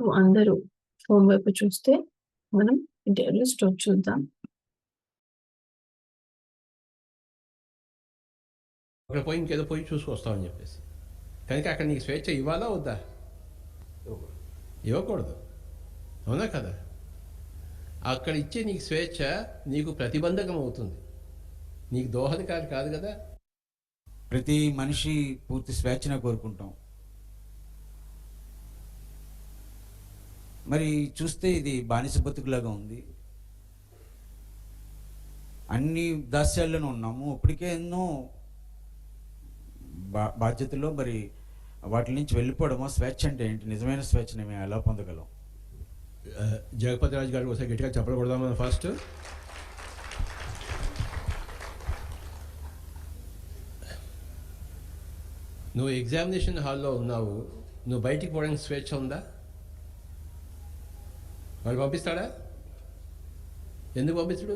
So అందరూ phone వైపు చూస్తే మనం ఇంటర్వ్యూ స్టోర్ చూద్దాం. అక్కడ పోయి ఇంకేదో పోయి చూసుకొస్తామని చెప్పేసి. కనుక అక్కడ నీకు స్వేచ్ఛ ఇవ్వాలా వద్దా? ఇవ్వకూడదు. అవునా కదా? అక్కడ ఇచ్చే నీకు స్వేచ్ఛ నీకు ప్రతిబంధకం అవుతుంది. నీకు దోహదకారి కాదు కదా? ప్రతి మనిషి పూర్తి స్వేచ్ఛన కోరుకుంటాం. మరి చూస్తే ఇది బానిస బతుకులాగా ఉంది. అన్ని దాస్యాల్లోనూ ఉన్నాము. ఇప్పటికే ఎన్నో బా బాధ్యతలో మరి వాటి నుంచి వెళ్ళిపోవడమా స్వేచ్ఛ అంటే ఏంటి? నిజమైన స్వేచ్ఛని మేము ఎలా పొందగలం? జగపతి రాజు గారు ఒకసారి గట్టిగా చెప్పకూడదాం ఫస్ట్. నువ్వు ఎగ్జామినేషన్ హాల్లో ఉన్నావు. నువ్వు బయటికి పోవడానికి స్వేచ్ఛ ఉందా? వాడు పంపిస్తాడా? ఎందుకు పంపించడు?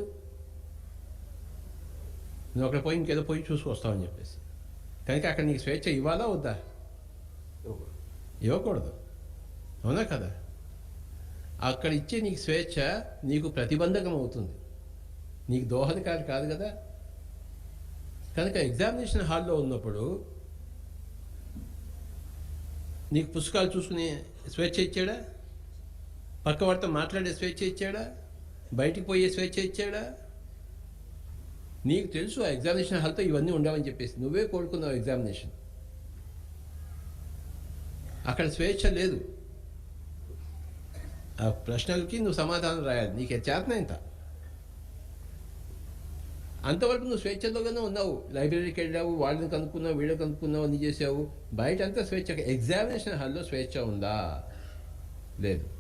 నువ్వు అక్కడ పోయి ఇంకేదో పోయి చూసుకొస్తావని చెప్పేసి. కనుక అక్కడ నీకు స్వేచ్ఛ ఇవ్వాలా వద్దా? ఇవ్వకూడదు. అవునా కదా? అక్కడ ఇచ్చే నీకు స్వేచ్ఛ నీకు ప్రతిబంధకం అవుతుంది. నీకు దోహదకారి కాదు కదా? కనుక ఎగ్జామినేషన్ హాల్లో ఉన్నప్పుడు నీకు పుస్తకాలు చూసుకునే స్వేచ్ఛ ఇచ్చాడా? పక్కవాడితో మాట్లాడే స్వేచ్ఛ ఇచ్చాడా? బయటికి పోయే స్వేచ్ఛ ఇచ్చాడా? నీకు తెలుసు ఆ ఎగ్జామినేషన్ హాల్తో ఇవన్నీ ఉండవని చెప్పేసి. నువ్వే కోరుకున్నావు ఎగ్జామినేషన్ అక్కడ స్వేచ్ఛ లేదు. ఆ ప్రశ్నలకి నువ్వు సమాధానం రాయాలి. నీకు చేతన ఇంత. అంతవరకు నువ్వు స్వేచ్ఛలోగానే ఉన్నావు. లైబ్రరీకి వెళ్ళావు వాళ్ళని కనుక్కున్నావు వీళ్ళని కనుక్కున్నావు అన్ని చేసావు. బయట అంతా స్వేచ్ఛ. ఎగ్జామినేషన్ హాల్లో స్వేచ్ఛ ఉందా? లేదు.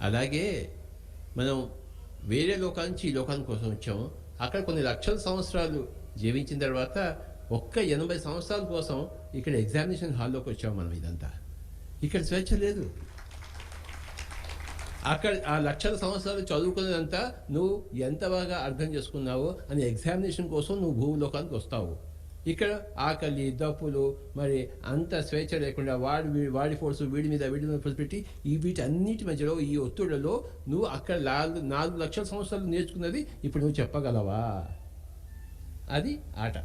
అలాగే మనం వేరే లోకాల నుంచి ఈ లోకాని కోసం వచ్చాము. అక్కడ కొన్ని లక్షల సంవత్సరాలు జీవించిన తర్వాత ఒక్క ఎనభై సంవత్సరాల కోసం ఇక్కడ ఎగ్జామినేషన్ హాల్లోకి వచ్చాము మనం ఇదంతా. ఇక్కడ స్వేచ్ఛ లేదు. అక్కడ ఆ లక్షల సంవత్సరాలు చదువుకున్నదంతా నువ్వు ఎంత బాగా అర్థం చేసుకున్నావో అని ఎగ్జామినేషన్ కోసం నువ్వు భూలోకానికి వస్తావు. ఇక్కడ ఆకలి దప్పులు మరి అంత స్వేచ్ఛ లేకుండా వాడి వాడి ఫోర్స్ వీడి మీద వీడి మీద ఫోర్స్ పెట్టి ఈ వీటన్నిటి మధ్యలో ఈ ఒత్తిడిలో నువ్వు అక్కడ నాలుగు నాలుగు లక్షల సంవత్సరాలు నేర్చుకున్నది ఇప్పుడు నువ్వు చెప్పగలవా? అది ఆట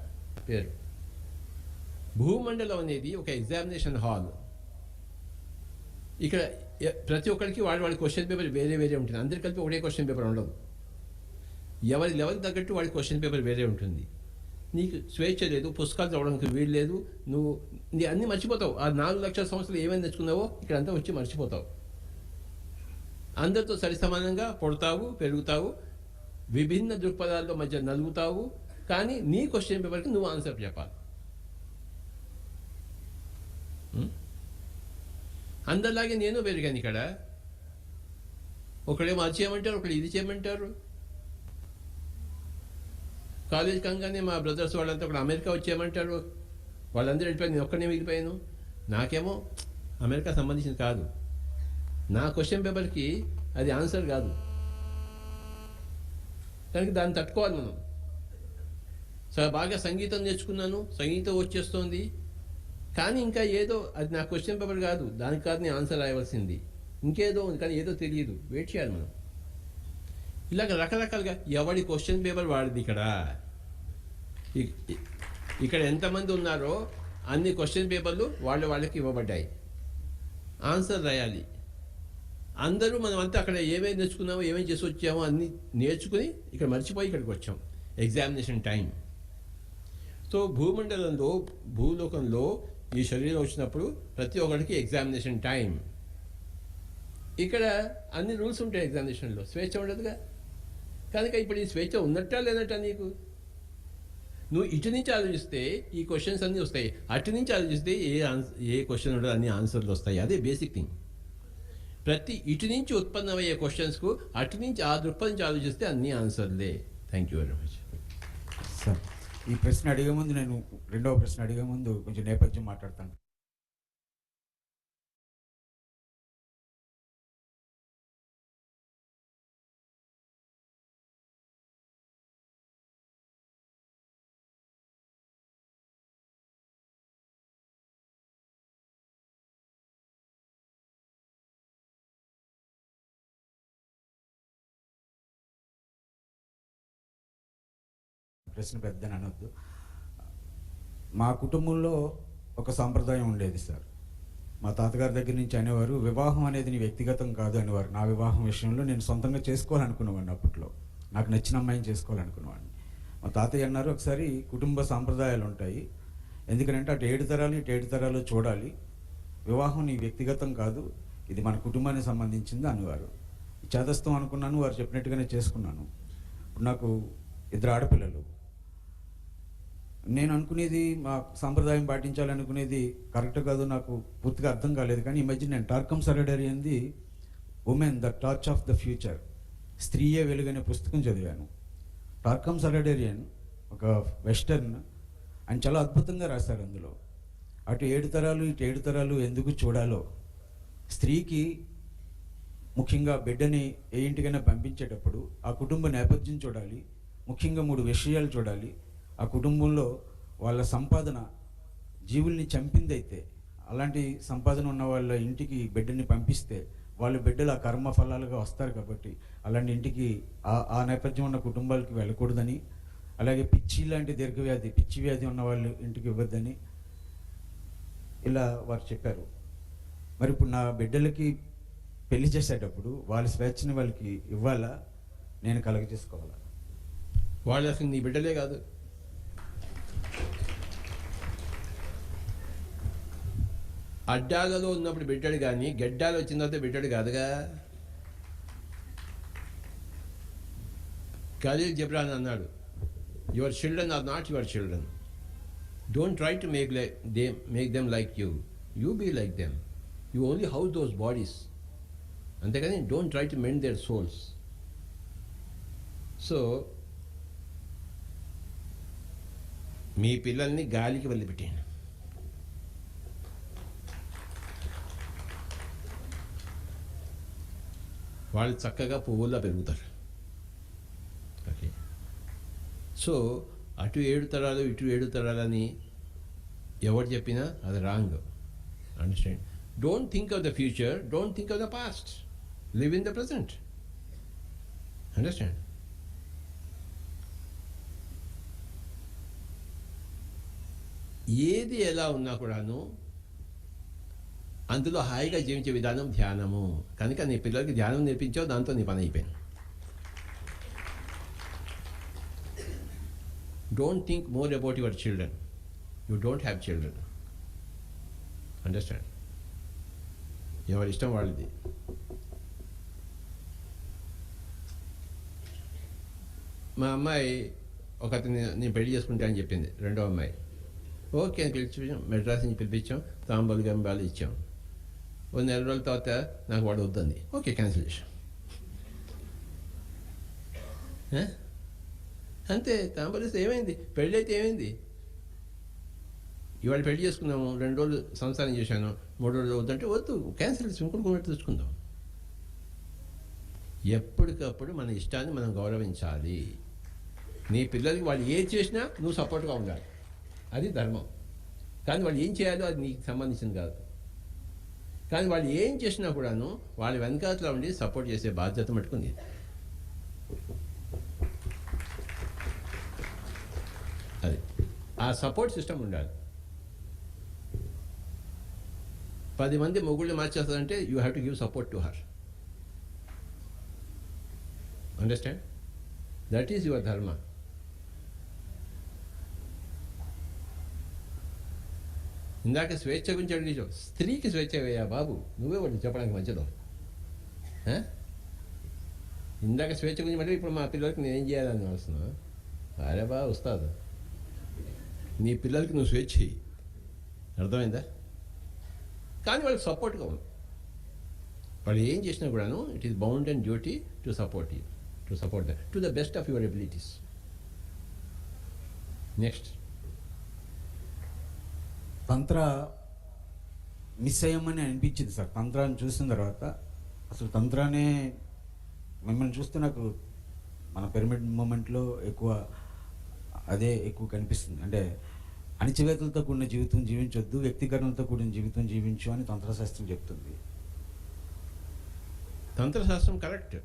పేరు. భూమండలం అనేది ఒక ఎగ్జామినేషన్ హాల్ ఇక్కడ ప్రతి ఒక్కరికి వాడి వాడి క్వశ్చన్ పేపర్ వేరే వేరే ఉంటుంది. అందరికీ కలిపి ఒకటే క్వశ్చన్ పేపర్ ఉండదు. ఎవరి లెవెల్ తగ్గట్టు వాడి క్వశ్చన్ పేపర్ వేరే ఉంటుంది. నీకు స్వేచ్ఛ లేదు పుస్తకాలు చదవడానికి వీలు లేదు నువ్వు నీ అన్ని మర్చిపోతావు. ఆ నాలుగు లక్షల సంవత్సరాలు ఏమైనా తెచ్చుకున్నావో ఇక్కడంతా వచ్చి మర్చిపోతావు. అందరితో సరి సమానంగా పుడతావు పెరుగుతావు విభిన్న దృక్పథాల్లో మధ్య నలుగుతావు కానీ నీ క్వశ్చన్ పేపర్కి నువ్వు ఆన్సర్ చెప్పాలి. అందరిలాగే నేను పెరిగాను ఇక్కడ. ఒకడేమో అది చేయమంటారు ఒకడు ఇది చేయమంటారు. కాలేజ్ కాగానే మా బ్రదర్స్ వాళ్ళంతా కూడా అమెరికా వచ్చేయమంటారు. వాళ్ళందరూ వెళ్ళిపోయారు. నేను ఒక్కనే మిగిలిపోయాను. నాకేమో అమెరికా సంబంధించింది కాదు. నా క్వశ్చన్ పేపర్కి అది ఆన్సర్ కాదు. కనుక దాన్ని తట్టుకోవాలి మనం. చాలా బాగా సంగీతం నేర్చుకున్నాను. సంగీతం వచ్చేస్తోంది. కానీ ఇంకా ఏదో అది నా క్వశ్చన్ పేపర్ కాదు. దానికి కాదు నేను ఆన్సర్ రాయవలసింది. ఇంకేదో ఉంది కానీ ఏదో తెలియదు. వెయిట్ చేయాలి మనం. ఇలాగ రకరకాలుగా ఎవడి క్వశ్చన్ పేపర్ వాడిది ఇక్కడ? ఇక్కడ ఎంతమంది ఉన్నారో అన్ని క్వశ్చన్ పేపర్లు వాళ్ళ వాళ్ళకి ఇవ్వబడ్డాయి. ఆన్సర్ రాయాలి. అందరూ మనం అంతా అక్కడ ఏమేమి నేర్చుకున్నామో ఏమేమి చేసి వచ్చామో అన్ని నేర్చుకుని ఇక్కడ మర్చిపోయి ఇక్కడికి వచ్చాం. ఎగ్జామినేషన్ టైం సో భూమండలంలో భూలోకంలో ఈ శరీరం వచ్చినప్పుడు ప్రతి ఒక్కరికి ఎగ్జామినేషన్ టైం ఇక్కడ అన్ని రూల్స్ ఉంటాయి ఎగ్జామినేషన్లో స్వేచ్ఛ ఉండదుగా? కనుక ఇప్పుడు ఈ స్వేచ్ఛ ఉన్నట్టా లేనట్టా నీకు? నువ్వు ఇటు నుంచి ఆలోచిస్తే ఈ క్వశ్చన్స్ అన్నీ వస్తాయి. అటు నుంచి ఆలోచిస్తే ఏ ఏ క్వశ్చన్ ఉండదు అన్ని ఆన్సర్లు వస్తాయి. అదే బేసిక్ థింగ్ ప్రతి ఇటు నుంచి ఉత్పన్నమయ్యే క్వశ్చన్స్కు అటు నుంచి ఆ దృక్పథం నుంచి ఆలోచిస్తే అన్ని ఆన్సర్లే thank you very much sir ఈ ప్రశ్న అడిగే ముందు నేను రెండవ ప్రశ్న అడిగే ముందు కొంచెం నేపథ్యం మాట్లాడతాను. ప్రశ్న పెద్దని అనొద్దు. మా కుటుంబంలో ఒక సాంప్రదాయం ఉండేది సార్. మా తాతగారి దగ్గర నుంచి అనేవారు వివాహం అనేది నీ వ్యక్తిగతం కాదు అనేవారు. నా వివాహం విషయంలో నేను సొంతంగా చేసుకోవాలనుకునేవాడిని అప్పట్లో. నాకు నచ్చిన అమ్మాయిని చేసుకోవాలనుకునేవాడిని. మా తాతయ్య అన్నారు ఒకసారి కుటుంబ సాంప్రదాయాలు ఉంటాయి. ఎందుకంటే అటు ఏడు తరాలు ఇటు ఏడు తరాలు చూడాలి. వివాహం నీ వ్యక్తిగతం కాదు ఇది మన కుటుంబానికి సంబంధించింది అనేవారు. చేదస్తం అనుకున్నాను వారు చెప్పినట్టుగానే చేసుకున్నాను. ఇప్పుడు నాకు ఇద్దరు ఆడపిల్లలు. నేను అనుకునేది మా సాంప్రదాయం పాటించాలనుకునేది కరెక్ట్ కాదు నాకు పూర్తిగా అర్థం కాలేదు. కానీ ఈ మధ్య నేను టార్కమ్ సరడరీ అంది women the torch of the future స్త్రీయే వెలుగనే పుస్తకం చదివాను. టార్కమ్ సరడేరియన్ ఒక వెస్టర్న్ ఆయన చాలా అద్భుతంగా రాశారు అందులో. అటు ఏడు తరాలు ఇటు ఏడు తరాలు ఎందుకు చూడాలో. స్త్రీకి ముఖ్యంగా బిడ్డని ఏ ఇంటికైనా పంపించేటప్పుడు ఆ కుటుంబ నేపథ్యం చూడాలి ముఖ్యంగా మూడు విషయాలు చూడాలి. ఆ కుటుంబంలో వాళ్ళ సంపాదన జీవుల్ని చంపిందైతే అలాంటి సంపాదన ఉన్న వాళ్ళ ఇంటికి బిడ్డని పంపిస్తే వాళ్ళ బిడ్డలు ఆ కర్మ ఫలాలుగా వస్తారు కాబట్టి అలాంటి ఇంటికి ఆ ఆ నేపథ్యం ఉన్న కుటుంబాలకి వెళ్ళకూడదని అలాగే పిచ్చి లాంటి దీర్ఘవ్యాధి పిచ్చి వ్యాధి ఉన్న వాళ్ళు ఇంటికి ఇవ్వద్దని ఇలా వారు చెప్పారు. మరి ఇప్పుడు నా బిడ్డలకి పెళ్ళి చేసేటప్పుడు వాళ్ళ స్వేచ్ఛని వాళ్ళకి ఇవ్వాలా? నేను కలగ చేసుకోవాలా? వాళ్ళు అసలు నీ బిడ్డలే కాదు. అడ్డాలలో ఉన్నప్పుడు బిడ్డడు కానీ గెడ్డాలు వచ్చిన తర్వాత బిడ్డడు కాదుగా. ఖలీల్ జబ్రాన్ అన్నాడు your children are not your children don't try to make like them make them like you you be like them you only house those bodies అంతేకాని don't try to mend their souls so మీ పిల్లల్ని గాలికి వదిలిపెట్టేయండి. వాళ్ళు చక్కగా పువ్వుల్లో పెరుగుతారు. Okay. So అటు ఏడు తరాలు ఇటు ఏడు తరాలని ఎవరు చెప్పినా అది wrong. Understand? Don't think of the future don't think of the past live in the present understand? ఏది ఎలా ఉన్నా కూడాను అందులో హాయిగా జీవించే విధానం ధ్యానము. కనుక నీ పిల్లలకి ధ్యానం నేర్పించావు దాంతో నీ పని అయిపోయింది. Don't think more about your children you don't have children understand ఎవరి ఇష్టం వాళ్ళది. మా అమ్మాయి ఒక అతని నేను పెళ్ళి చేసుకుంటా అని చెప్పింది రెండో అమ్మాయి. ఓకే అని పిలిపించాం మెడ్రాస్ నుంచి పిలిపించాం తాంబూలు గంబాలు ఇచ్చాం. ఓ నెల రోజుల తర్వాత నాకు వాడు వద్దంది ఓకే క్యాన్సిల్ చేసాం అంతే తాంబరిస్తే ఏమైంది? పెళ్ళి అయితే ఏమైంది? ఇవాళ పెళ్ళి చేసుకున్నాము రెండు రోజులు సంసారం చేశాను మూడు రోజులు వద్దంటే వద్దు క్యాన్సిల్ చేసి ఇంకొకటి తెచ్చుకుందాం. ఎప్పటికప్పుడు మన ఇష్టాన్ని మనం గౌరవించాలి. నీ పిల్లలకి వాళ్ళు ఏం చేసినా నువ్వు సపోర్ట్గా ఉండాలి. అది ధర్మం. కానీ వాళ్ళు ఏం చేయాలో అది నీకు సంబంధించింది కాదు. కానీ వాళ్ళు ఏం చేసినా కూడాను వాళ్ళ వెనకాతలో ఉండి సపోర్ట్ చేసే బాధ్యత మట్టుకుంది అది. ఆ సపోర్ట్ సిస్టమ్ ఉండాలి. పది మంది మొగుళ్ళు మార్చేస్తారంటే you have to give support to her. Understand? That is your dharma. ఇందాక స్వేచ్ఛ గురించి అడిగించావు స్త్రీకి స్వేచ్ఛ వేయా బాబు? నువ్వే వాడిని చెప్పడానికి మంచిదో ఇందాక స్వేచ్ఛ గురించి అంటే ఇప్పుడు మా పిల్లలకి నేనేం చేయాలని వస్తున్నా అరే బా వస్తాదు నీ పిల్లలకి నువ్వు స్వేచ్ఛ అర్థమైందా? కానీ వాళ్ళకి సపోర్ట్గా ఉంది వాళ్ళు ఏం చేసినా కూడాను it is bound and duty to support you to support the to the best of your abilities next Tantra miss అయ్యామని అనిపించింది సార్. తంత్రాన్ని చూసిన తర్వాత అసలు తంత్రానే మిమ్మల్ని చూస్తే నాకు మన పిరమిడ్ మూమెంట్లో ఎక్కువ అదే ఎక్కువ కనిపిస్తుంది. అంటే అణిచివేతలతో కూడిన జీవితం జీవించొద్దు వ్యక్తీకరణలతో కూడిన జీవితం జీవించు అని తంత్రశాస్త్రం చెప్తుంది. తంత్రశాస్త్రం కరెక్ట్.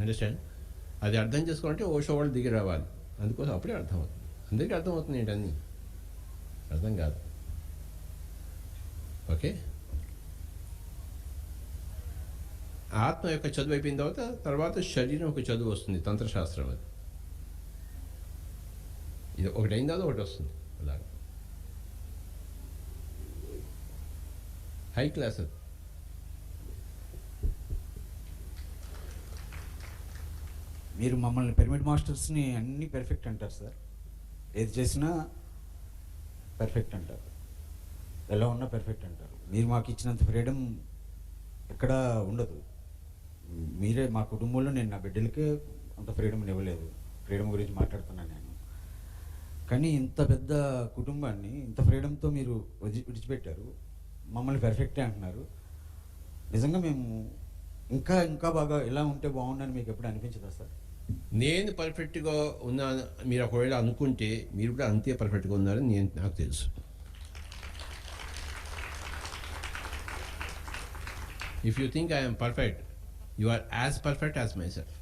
అండర్స్టాండ్? అది అర్థం చేసుకోవాలంటే ఓషో వాళ్ళు దిగి రావాలి. అందుకోసం అప్పుడే అర్థమవుతుంది. అందరికీ అర్థమవుతుంది ఏంటన్నీ అర్థం కాదు. ఓకే? ఆత్మ యొక్క చదువు అయిపోయిన తర్వాత తర్వాత శరీరం ఒక చదువు వస్తుంది తంత్రశాస్త్రం అది. ఇది ఒకటి అయిన తర్వాత ఒకటి వస్తుంది అలాగా. హై క్లాస్ అది. మీరు మమ్మల్ని పిరమిడ్ మాస్టర్స్ని అన్ని పెర్ఫెక్ట్ అంటారు సార్. ఏది చేసినా పెర్ఫెక్ట్ అంటారు. ఎలా ఉన్నా పెర్ఫెక్ట్ అంటారు. మీరు మాకు ఇచ్చినంత ఫ్రీడమ్ ఎక్కడా ఉండదు. మీరే మా కుటుంబంలో నేను నా బిడ్డలకే అంత ఫ్రీడమ్ ఇవ్వలేదు. ఫ్రీడమ్ గురించి మాట్లాడుతున్నాను నేను. కానీ ఇంత పెద్ద కుటుంబాన్ని ఇంత ఫ్రీడమ్తో మీరు వదిలి విడిచిపెట్టారు. మమ్మల్ని పెర్ఫెక్టే అంటున్నారు. నిజంగా మేము ఇంకా ఇంకా బాగా ఎలా ఉంటే బాగుండని మీకు ఎప్పుడు అనిపించదా సార్? నేను పర్ఫెక్ట్గా ఉన్నాను మీరు ఒకవేళ అనుకుంటే మీరు కూడా అంతే పర్ఫెక్ట్గా ఉన్నారని నేను నాకు తెలుసు if you think I'm perfect you are as perfect as myself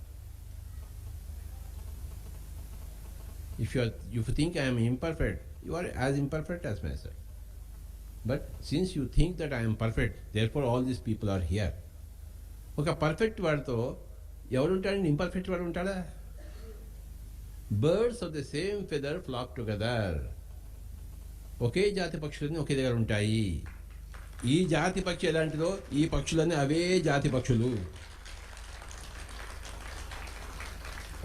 if you if you think I'm imperfect you are as imperfect as myself but since you think that I'm perfect therefore all these people are here ఒక perfect వాడితో ఎవరుంటాడండి imperfect వాడు ఉంటాడా? Birds of the same feather flock together ఒకే జాతి పక్షులన్నీ ఒకే దగ్గర ఉంటాయి. ఈ జాతి పక్షి ఎలాంటిదో? ఈ పక్షులన్నీ అవే జాతి పక్షులు.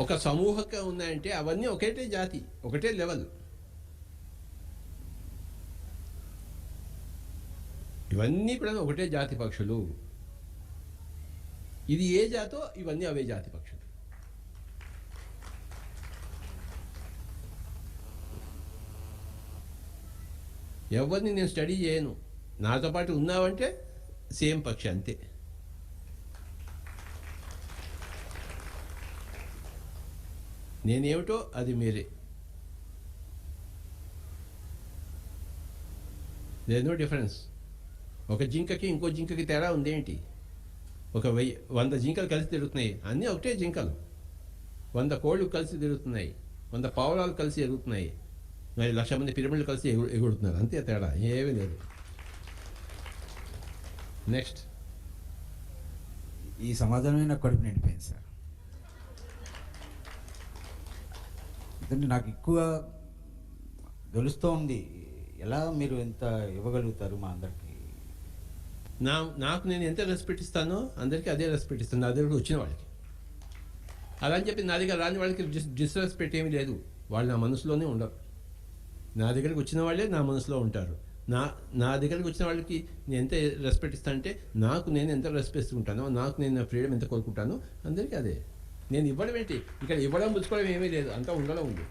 ఒక సమూహంగా ఉన్నాయంటే అవన్నీ ఒకటే జాతి ఒకటే లెవెల్. ఇవన్నీ కూడా ఒకటే జాతి పక్షులు. ఇది ఏ జాతో? ఇవన్నీ అవే జాతి పక్షులు. ఎవరిని నేను స్టడీ చేయను? నాతో పాటు ఉన్నావంటే సేమ్ పక్షి అంతే. నేనేమిటో అది మీరే. దేర్ నో డిఫరెన్స్ ఒక జింకకి ఇంకో జింకకి తేడా ఉందేంటి ఒక వెయ్యి వంద జింకలు కలిసి తిరుగుతున్నాయి అన్నీ ఒకటే జింకలు వంద కోళ్ళు కలిసి తిరుగుతున్నాయి వంద పావురాలు కలిసి ఎగురుతున్నాయి మరి లక్ష మంది పిరమిడ్లు కలిసి ఎగు ఎగురుతున్నారు అంతే తేడా ఏమీ లేదు నెక్స్ట్ ఈ సమాధానమే నాకు కడుపు నిండిపోయింది సార్ ఎందుకంటే నాకు ఎక్కువ తెలుస్తూ ఉంది ఎలా మీరు ఎంత ఇవ్వగలుగుతారు మా అందరికీ నా నాకు నేను ఎంత రెస్పెక్ట్ ఇస్తానో అందరికీ అదే రెస్పెక్ట్ ఇస్తాను. నా దగ్గర వచ్చిన వాళ్ళకి. అలా అని చెప్పి నా దగ్గర రాని వాళ్ళకి డిస్ డిస్రెస్పెక్ట్ ఏమీ లేదు. వాళ్ళు నా మనసులోనే ఉండరు. నా దగ్గరికి వచ్చిన వాళ్ళే నా మనసులో ఉంటారు. నా నా దగ్గరికి వచ్చిన వాళ్ళకి నేను ఎంత రెస్పెక్ట్ ఇస్తానంటే నాకు నేను ఎంత రెస్పెక్ట్ ఉంటానో నాకు నేను నా ఫ్రీడమ్ ఎంత కోరుకుంటానో అందరికీ అదే. నేను ఇవ్వడం ఏంటి? ఇక్కడ ఇవ్వడం పుచ్చుకోవడం ఏమీ లేదు. అంతా ఉండడం ఉంది.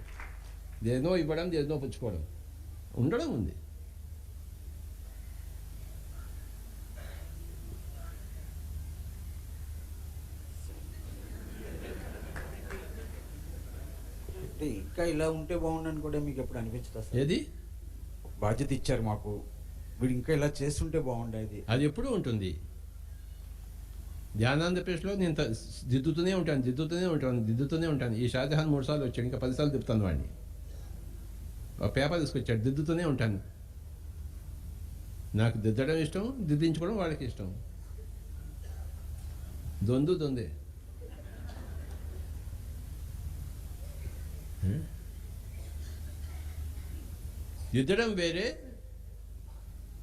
దేనో ఇవ్వడం దేనో పుచ్చుకోవడం. ఉండడం ఉంది. అంటే ఇంకా ఇలా ఉంటే బాగుండని కూడా మీకు ఎప్పుడు అనిపించదా సార్? ఏది? బాధ్యత ఇచ్చారు మాకు. వీడు ఇంకా ఇలా చేస్తుంటే బాగుండేది. అది ఎప్పుడూ ఉంటుంది. ధ్యానాంద ప్లేస్లో నేను త- దిద్దుతూనే ఉంటాను దిద్దుతూనే ఉంటాను దిద్దుతూనే ఉంటాను. ఈ షాజహాన్ మూడు సార్లు వచ్చాడు ఇంకా పదిసార్లు తిప్పుతాను వాడిని. ఒక పేపర్ తీసుకొచ్చాడు దిద్దుతూనే ఉంటాను. నాకు దిద్దడం ఇష్టం దిద్దించుకోవడం వాళ్ళకి ఇష్టం. దొందు దొందే. దిద్దడం వేరే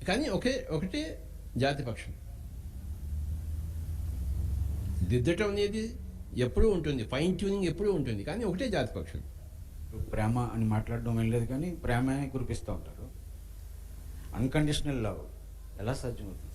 కానీ ఒకే ఒకటే జాతిపక్షం దిద్దటం అనేది ఎప్పుడూ ఉంటుంది ఫైన్ ట్యూనింగ్ ఎప్పుడూ ఉంటుంది కానీ ఒకటే జాతి ప్రేమ అని మాట్లాడడం ఏం లేదు కానీ ప్రేమే కురిపిస్తూ ఉంటారు. అన్కండిషనల్ లవ్ ఎలా సాధ్యమవుతుంది?